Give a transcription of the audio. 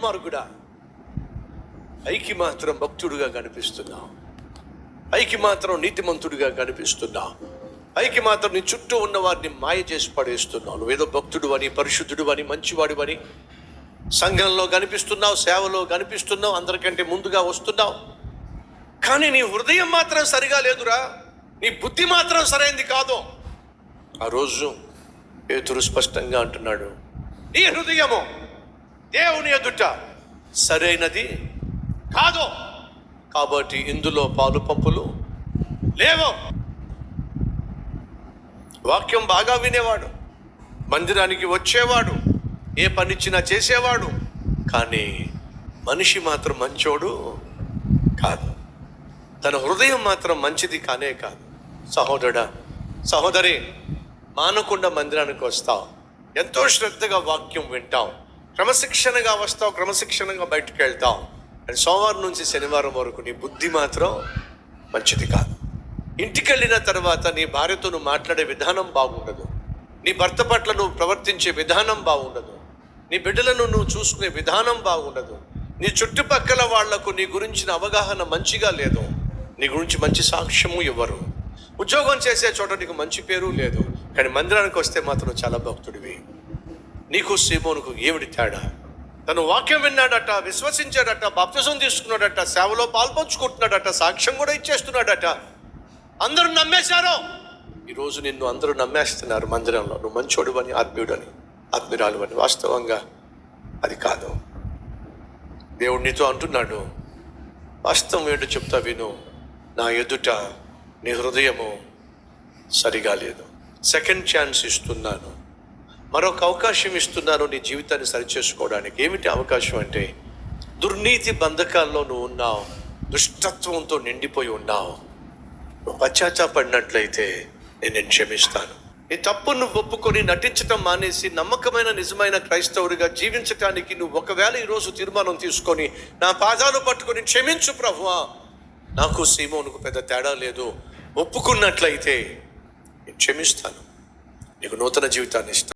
దుర్మార్గుడా? పైకి మాత్రం భక్తుడుగా కనిపిస్తున్నావు. పైకి మాత్రం నీతిమంతుడిగా కనిపిస్తున్నావు. పైకి మాత్రం నీ చుట్టూ ఉన్న వారిని మాయ చేసి పడేస్తున్నావు. నువ్వేదో భక్తుడు అని పరిశుద్ధుడు అని మంచివాడు అని సంఘంలో కనిపిస్తున్నావు సేవలో కనిపిస్తున్నావు అందరికంటే ముందుగా వస్తున్నావు. కానీ నీ హృదయం మాత్రం సరిగా లేదురా. నీ బుద్ధి మాత్రం సరైంది కాదు. ఆ రోజు పేతురు స్పష్టంగా అంటున్నాడు నీ హృదయము దేవుని ఎదుట సరైనది కాదు. కాబట్టి ఇందులో పాలు పప్పులు లేవు. వాక్యం బాగా వినేవాడు. మందిరానికి వచ్చేవాడు. ఏ పనిచ్చినా చేసేవాడు. కానీ మనిషి మాత్రం మంచోడు కాదు. తన హృదయం మాత్రం మంచిది కానే కాదు. సహోదరుడా సహోదరి మానకుండా మందిరానికి వస్తావు ఎంతో శ్రద్ధగా వాక్యం వింటావు క్రమశిక్షణగా వస్తావు క్రమశిక్షణగా బయటకు వెళ్తావు. అండ్ సోమవారం నుంచి శనివారం వరకు నీ బుద్ధి మాత్రం మంచిది కాదు. ఇంటికి వెళ్ళిన తర్వాత నీ భార్యతో నువ్వు మాట్లాడే విధానం బాగుండదు. నీ భర్త పట్ల నువ్వు ప్రవర్తించే విధానం బాగుండదు. నీ బిడ్డలను నువ్వు చూసుకునే విధానం బాగుండదు. నీ చుట్టుపక్కల వాళ్ళకు నీ గురించిన అవగాహన మంచిగా లేదు. నీ గురించి మంచి సాక్ష్యము ఇవ్వరు. ఉద్యోగం చేసే చోట నీకు మంచి పేరు లేదు. కానీ మందిరానికి వస్తే మాత్రం చాలా భక్తుడివి. నీకు సీమోనుకు ఏమిటి తేడా? తను వాక్యం విన్నాడట విశ్వసించాడట బాప్తిజం తీసుకున్నాడట సేవలో పాల్పంచుకుంటున్నాడట సాక్ష్యం కూడా ఇచ్చేస్తున్నాడట. అందరూ నమ్మేశారు. ఈరోజు నిన్ను అందరూ నమ్మేస్తున్నారు మందిరంలో. నువ్వు మంచోడు అని ఆత్మీయుడని ఆత్మీయురాలు అని వాస్తవంగా అది కాదు. దేవుడు నీతో అంటున్నాడు. వాస్తవం ఏంటో చెప్తా విను. నా ఎదుట నీ హృదయము సరిగా లేదు. సెకండ్ ఛాన్స్ ఇస్తున్నాను. మరొక అవకాశం ఇస్తున్నాను నీ జీవితాన్ని సరిచేసుకోవడానికి. ఏమిటి అవకాశం అంటే దుర్నీతి బంధకాల్లో నువ్వు ఉన్నావు దుష్టత్వంతో నిండిపోయి ఉన్నావు. నువ్వు పశ్చాత్తాపడినట్లయితే నేను నేను క్షమిస్తాను. నీ తప్పు నువ్వు ఒప్పుకొని నటించటం మానేసి నమ్మకమైన నిజమైన క్రైస్తవుడిగా జీవించటానికి నువ్వు ఒకవేళ ఈరోజు తీర్మానం తీసుకొని నా పాదాలు పట్టుకొని క్షమించు ప్రభువా. నాకు సీమోనుకు పెద్ద తేడా లేదు. ఒప్పుకున్నట్లయితే నేను క్షమిస్తాను. నీకు నూతన జీవితాన్ని ఇస్తాను